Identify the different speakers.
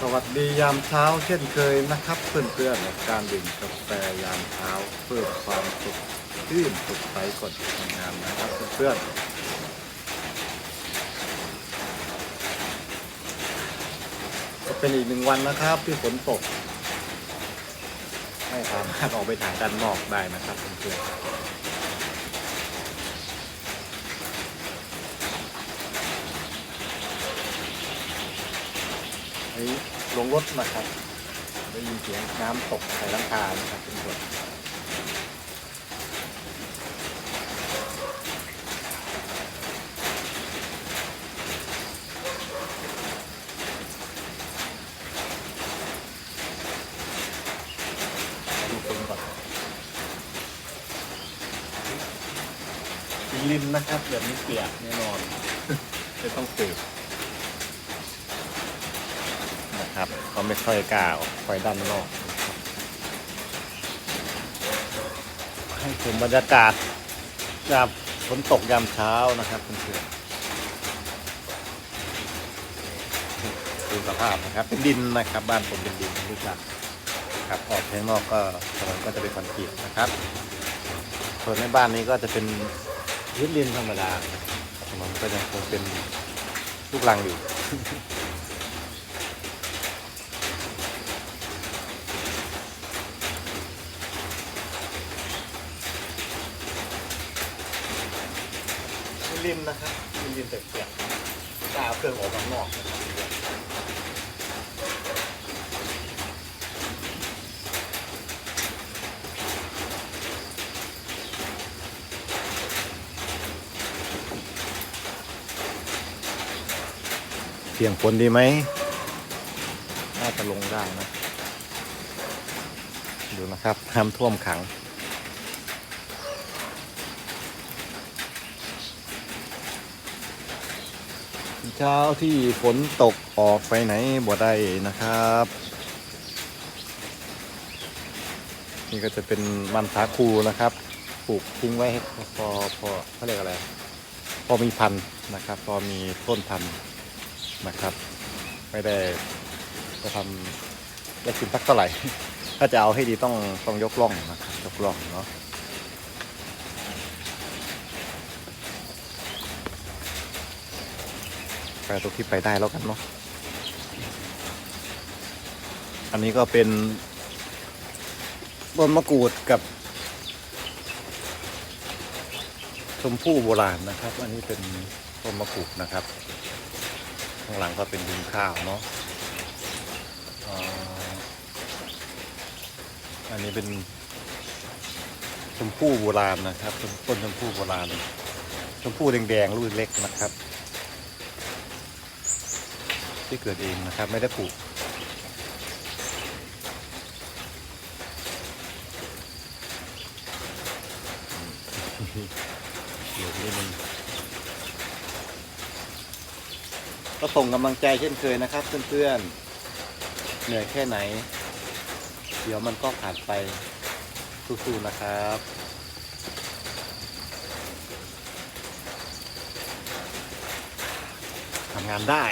Speaker 1: สวัสดียามเช้าเช่นเคยนะครับ เพื่อนๆการดื่มกาแฟยามเช้าเพื่อความสุขชื่นสุขใสก่อนทำงานนะครับเพื่อนๆก็เป็นอีกหนึ่งวันนะครับที่ฝนตก ไม่สามารถออกไปถ่ายด้านนอกได้นะครับเพื่อนๆ นี่ลงรถนะครับ ได้ยินเสียงน้ำตกใส่หลังคานะครับเพื่อนๆดูคนก่อนกินลินนะครับแบบนี้เปียกแน่นอน จะต้องเปียก นะครับเขาไม่ค่อยกล้าออกไปด้านนอกให้ชมบรรยากาศยามฝนตกยามเช้านะครับเพื่อนๆดูสภาพนะครับเป็นดินนะครับ บ้านผมเป็นดินรู้จักครับออกข้างนอกก็ถนนก็จะเป็นคอนกรีตนะครับ ส่วนในบ้านนี้ก็จะเป็นพื้นดินธรรมดาถนนก็ยังคงเป็นลูกรังอยู่ ริมนะครับริมเปียกๆกล้าเอาเครื่องออกข้างนอกนะครับเสี่ยงฝนดีไหม น่าจะลงได้นะ ดูนะครับน้ำท่วมขัง เช้าที่ฝนตกออกไปไหนบ่ได้นะครับ นี่ก็จะเป็นมันสาคูนะครับปลูกทิ้งไว้ให้พอพอเขาเรียกอะไร พอมีพันธุ์นะครับ พอมีต้นพันธุ์นะครับ ไม่ได้จะทำได้กินสักเท่าไหร่ ถ้าจะเอาให้ดีต้องต้องยกล่องนะครับยกล่องเนาะ ไปตรงที่ไปได้แล้วกันเนาะอันนี้ก็เป็นต้นมะกรูดกับ ชมพู่โบราณนะครับ อันนี้เป็นต้นมะกรูดนะครับ ข้างหลังก็เป็นดินข้าวเนาะอันนี้เป็นชมพู่โบราณนะครับต้นชมพู่โบราณชมพู่แดงๆลูกเล็กนะครับ ที่เกิดเองนะครับ ไม่ได้ปลูก เดี๋ยวนิดนึงก็ส่งกำลังใจเช่นเคยนะครับ เพื่อนๆ เหนื่อยแค่ไหน เดี๋ยวมันก็ผ่านไปสู้ๆนะครับทำงานได้